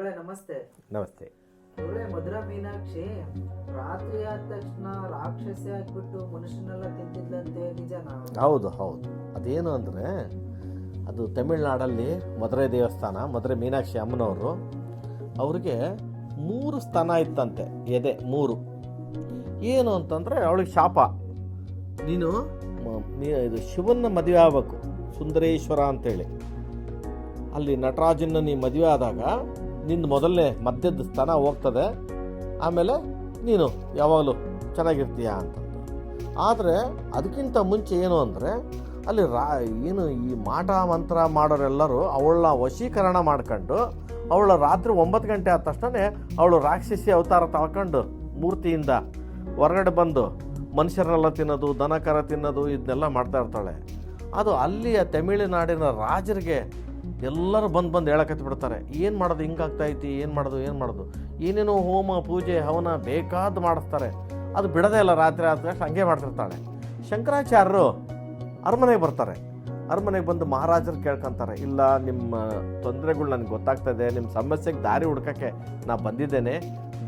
ಗುರುಗಳೇ ನಮಸ್ತೆ. ನಮಸ್ತೆ. ಗುರುಗಳೇ ಮಧುರ ಮೀನಾಕ್ಷಿ ರಾತ್ರಿ ಆದ ತಕ್ಷಣ ರಾಕ್ಷಸಿ ಆಗ್ಬಿಟ್ಟು ಮನುಷ್ಯನೆಲ್ಲ ತಿಂತಿದ್ಲಂತೆ ನಿಜನಾ ಹೌದು ಹೌದು. ಅದೇನು ಅಂದರೆ ಅದು ತಮಿಳ್ನಾಡಲ್ಲಿ ಮಧುರೆ ದೇವಸ್ಥಾನ ಮದುರೆ ಮೀನಾಕ್ಷಿ ಅಮ್ಮನವರು ಅವ್ರಿಗೆ ಮೂರು ಸ್ತನ ಇತ್ತಂತೆ ಎದೆ ಮೂರು. ಏನು ಅಂತಂದರೆ ಅವಳಿಗೆ ಶಾಪ. ನೀನು ಇದು ಶಿವನ ಮದುವೆ ಆಗಬೇಕು ಸುಂದರೇಶ್ವರ ಅಂತೇಳಿ. ಅಲ್ಲಿ ನಟರಾಜನ ನೀ ಮದುವೆ ಆದಾಗ ನಿನ್ನ ಮೊದಲನೇ ಮಧ್ಯದ ಸ್ಥಾನ ಹೋಗ್ತದೆ. ಆಮೇಲೆ ನೀನು ಯಾವಾಗಲೂ ಚೆನ್ನಾಗಿರ್ತೀಯ ಅಂತ. ಆದರೆ ಅದಕ್ಕಿಂತ ಮುಂಚೆ ಏನು ಅಂದರೆ ಅಲ್ಲಿ ರಾ, ಏನು ಈ ಮಾಟ ಮಂತ್ರ ಮಾಡೋರೆಲ್ಲರೂ ಅವಳ ವಶೀಕರಣ ಮಾಡ್ಕೊಂಡು ಅವಳ ರಾತ್ರಿ ಒಂಬತ್ತು ಗಂಟೆ ಆದ ತಕ್ಷಣ ಅವಳು ರಾಕ್ಷಸಿ ಅವತಾರ ತಳ್ಕೊಂಡು ಮೂರ್ತಿಯಿಂದ ಹೊರಗಡೆ ಬಂದು ಮನುಷ್ಯರೆಲ್ಲ ತಿನ್ನೋದು, ದನಕರ ತಿನ್ನೋದು, ಇದನ್ನೆಲ್ಲ ಮಾಡ್ತಾ ಇರ್ತಾಳೆ. ಅದು ಅಲ್ಲಿಯ ತಮಿಳುನಾಡಿನ ರಾಜರಿಗೆ ಎಲ್ಲರೂ ಬಂದು ಬಂದು ಹೇಳಕತ್ತಿ ಬಿಡ್ತಾರೆ. ಏನು ಮಾಡೋದು ಹಿಂಗಾಗ್ತಾ ಐತಿ, ಏನು ಮಾಡೋದು ಏನು ಮಾಡೋದು? ಏನೇನೋ ಹೋಮ, ಪೂಜೆ, ಹವನ ಬೇಕಾದ ಮಾಡಿಸ್ತಾರೆ. ಅದು ಬಿಡದೇ ಇಲ್ಲ, ರಾತ್ರಿ ಆದ ತಕ್ಷಣ ಹಂಗೆ ಮಾಡ್ತಿರ್ತಾಳೆ. ಶಂಕರಾಚಾರ್ಯರು ಅರಮನೆಗೆ ಬರ್ತಾರೆ. ಅರಮನೆಗೆ ಬಂದು ಮಹಾರಾಜರು ಕೇಳ್ಕೊಂತಾರೆ, ಇಲ್ಲ ನಿಮ್ಮ ತೊಂದರೆಗಳು ನನಗೆ ಗೊತ್ತಾಗ್ತಾ ಇದೆ ನಿಮ್ಮ ಸಮಸ್ಯೆಗೆ ದಾರಿ ಹುಡ್ಕಕ್ಕೆ ನಾ ಬಂದಿದ್ದೇನೆ.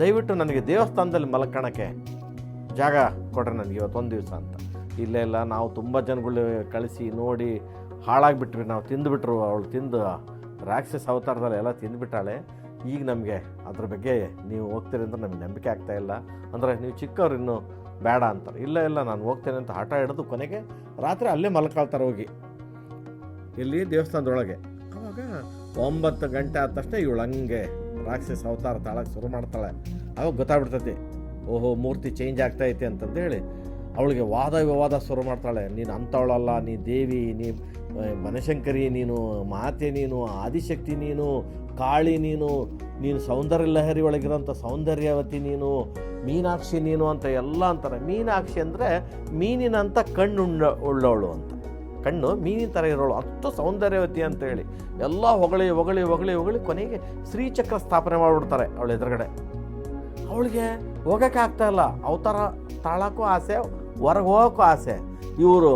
ದಯವಿಟ್ಟು ನನಗೆ ದೇವಸ್ಥಾನದಲ್ಲಿ ಮಲಕಣಕ್ಕೆ ಜಾಗ ಕೊಡ್ರಿ ನನಗೆ ಇವತ್ತೊಂದು ದಿವಸ ಅಂತ. ಇಲ್ಲೇ, ಇಲ್ಲ, ನಾವು ತುಂಬ ಜನಗಳು ಕಳಿಸಿ ನೋಡಿ ಹಾಳಾಗಿಬಿಟ್ವಿ ನಾವು ತಿಂದುಬಿಟ್ರು, ಅವಳು ತಿಂದು ರಾಕ್ಷಸ ಅವತಾರದಲ್ಲಿ ಎಲ್ಲ ತಿಂದುಬಿಟ್ಟಾಳೆ. ಈಗ ನಮಗೆ ಅದ್ರ ಬಗ್ಗೆ ನೀವು ಹೋಗ್ತೀರಿ ಅಂದ್ರೆ ನಮಗೆ ನಂಬಿಕೆ ಆಗ್ತಾ ಇಲ್ಲ. ಅಂದರೆ ನೀವು ಚಿಕ್ಕವ್ರು ಇನ್ನೂ ಬೇಡ ಅಂತಾರೆ. ಇಲ್ಲ ಇಲ್ಲ, ನಾನು ಹೋಗ್ತೇನೆ ಅಂತ ಹಠ ಹಿಡಿದು ಕೊನೆಗೆ ರಾತ್ರಿ ಅಲ್ಲೇ ಮಲ್ಕೊಳ್ತಾರೆ ಹೋಗಿ. ಇಲ್ಲಿ ದೇವಸ್ಥಾನದೊಳಗೆ. ಅವಾಗ ಒಂಬತ್ತು ಗಂಟೆ ಆದ ತಕ್ಷಣ ಇವಳು ಹಂಗೆ ರಾಕ್ಷಸ ಅವತಾರ ತಾಳಕ್ಕೆ ಶುರು ಮಾಡ್ತಾಳೆ. ಅವಾಗ ಗೊತ್ತಾಗ್ಬಿಡ್ತೈತಿ, ಓಹೋ, ಮೂರ್ತಿ ಚೇಂಜ್ ಆಗ್ತಾ ಐತೆ ಅಂತಂದೇಳಿ ಅವಳಿಗೆ ವಾದ ವಿವಾದ ಶುರು ಮಾಡ್ತಾಳೆ. ನೀನು ಅಂಥವಳಲ್ಲ ನೀ ದೇವಿ, ನೀ ಬನಶಂಕರಿ ನೀನು ಮಾತೆ, ನೀನು ಆದಿಶಕ್ತಿ, ನೀನು ಕಾಳಿ, ನೀನು ನೀನು ಸೌಂದರ್ಯ ಲಹರಿ ಒಳಗಿರೋಂಥ ಸೌಂದರ್ಯವತಿ, ನೀನು ಮೀನಾಕ್ಷಿ, ನೀನು ಅಂತ ಎಲ್ಲ ಅಂತಾರೆ. ಮೀನಾಕ್ಷಿ ಅಂದರೆ ಮೀನಿನಂಥ ಕಣ್ಣು ಉಳ್ಳವಳು ಅಂತ. ಕಣ್ಣು ಮೀನಿನ ಥರ ಇರೋಳು. ಅಷ್ಟು ಸೌಂದರ್ಯವತಿ ಅಂತ ಹೇಳಿ ಎಲ್ಲ ಹೊಗಳಿ ಹೊಗಳಿ ಹೊಗಳಿ ಹೊಗಳಿ ಕೊನೆಗೆ ಶ್ರೀಚಕ್ರ ಸ್ಥಾಪನೆ ಮಾಡಿಬಿಡ್ತಾರೆ ಅವಳ ಎದುರುಗಡೆ. ಅವಳಿಗೆ ಹೋಗೋಕ್ಕಾಗ್ತಾಯಿಲ್ಲ ಅವತಾರ ತಾಳಕ್ಕೂ ಆಸೆ ಹೊರಗೆ ಹೋಗೋಕ್ಕೂ ಆಸೆ. ಇವರು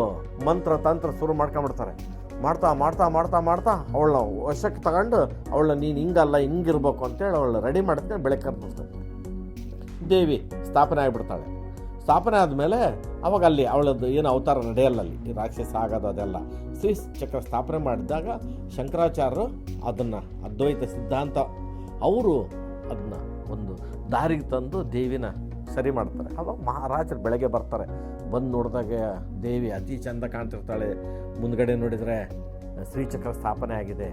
ಮಂತ್ರ ತಂತ್ರ ಶುರು ಮಾಡ್ಕೊಂಬಿಡ್ತಾರೆ ಮಾಡ್ತಾ ಮಾಡ್ತಾ ಮಾಡ್ತಾ ಮಾಡ್ತಾ ಅವಳನ್ನ ವಶಕ್ಕೆ ತಗೊಂಡು ಅವಳನ್ನ ನೀನು ಹಿಂಗಲ್ಲ, ಹಿಂಗಿರ್ಬೇಕು ಅಂತೇಳಿ ಅವಳು ರೆಡಿ ಮಾಡ್ತೀನಿ ಬೆಳಗ್ಗೆ ಕರ್ಬಿಡ್ತಾರೆ ದೇವಿ ಸ್ಥಾಪನೆ ಆಗಿಬಿಡ್ತಾಳೆ. ಸ್ಥಾಪನೆ ಆದಮೇಲೆ ಅವಾಗ ಅಲ್ಲಿ ಅವಳದ್ದು ಏನು ಅವತಾರ ನಡೆಯಲ್ಲ ಅಲ್ಲಿ ರಾಕ್ಷಸ ಆಗೋದು ಅದೆಲ್ಲ. ಶ್ರೀ ಚಕ್ರ ಸ್ಥಾಪನೆ ಮಾಡಿದಾಗ ಶಂಕರಾಚಾರ್ಯರು ಅದನ್ನು ಅದ್ವೈತ ಸಿದ್ಧಾಂತ, ಅವರು ಅದನ್ನ ಒಂದು ದಾರಿಗೆ ತಂದು ದೇವಿನ ಸರಿ ಮಾಡ್ತಾರೆ. ಅವಾಗ ಮಹಾರಾಜರು ಬೆಳಗ್ಗೆ ಬರ್ತಾರೆ. ಬಂದು ನೋಡಿದಾಗ ದೇವಿ ಅತಿ ಚಂದ ಕಾಣ್ತಿರ್ತಾಳೆ. ಮುಂದ್ಗಡೆ ನೋಡಿದರೆ ಶ್ರೀಚಕ್ರ ಸ್ಥಾಪನೆ ಆಗಿದೆ.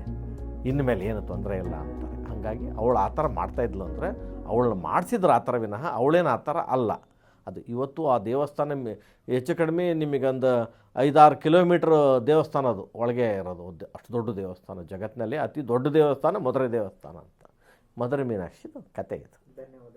ಇನ್ಮೇಲೆ ಏನು ತೊಂದರೆ ಇಲ್ಲ ಅಂತಾರೆ. ಹಾಗಾಗಿ ಅವಳು ಆ ಥರ ಮಾಡ್ತಾಯಿದ್ಲು ಅಂದರೆ ಅವಳನ್ನ ಮಾಡಿಸಿದ್ರು ಆ ಥರ ವಿನಃ ಅವಳೇನು ಆ ಥರ ಅಲ್ಲ. ಅದು ಇವತ್ತು ಆ ದೇವಸ್ಥಾನ ಹೆಚ್ಚು ಕಡಿಮೆ ನಿಮಗೊಂದು ಐದಾರು ಕಿಲೋಮೀಟ್ರ್ ದೇವಸ್ಥಾನ ಅದು. ಒಳಗೆ ಇರೋದು ಅಷ್ಟು ದೊಡ್ಡ ದೇವಸ್ಥಾನ. ಜಗತ್ತಿನಲ್ಲಿ ಅತಿ ದೊಡ್ಡ ದೇವಸ್ಥಾನ ಮಧುರೆ ದೇವಸ್ಥಾನ ಅಂತ. ಮಧುರೆ ಮೀನಾಕ್ಷಿ ಕತೆ ಇದು. ಧನ್ಯವಾದ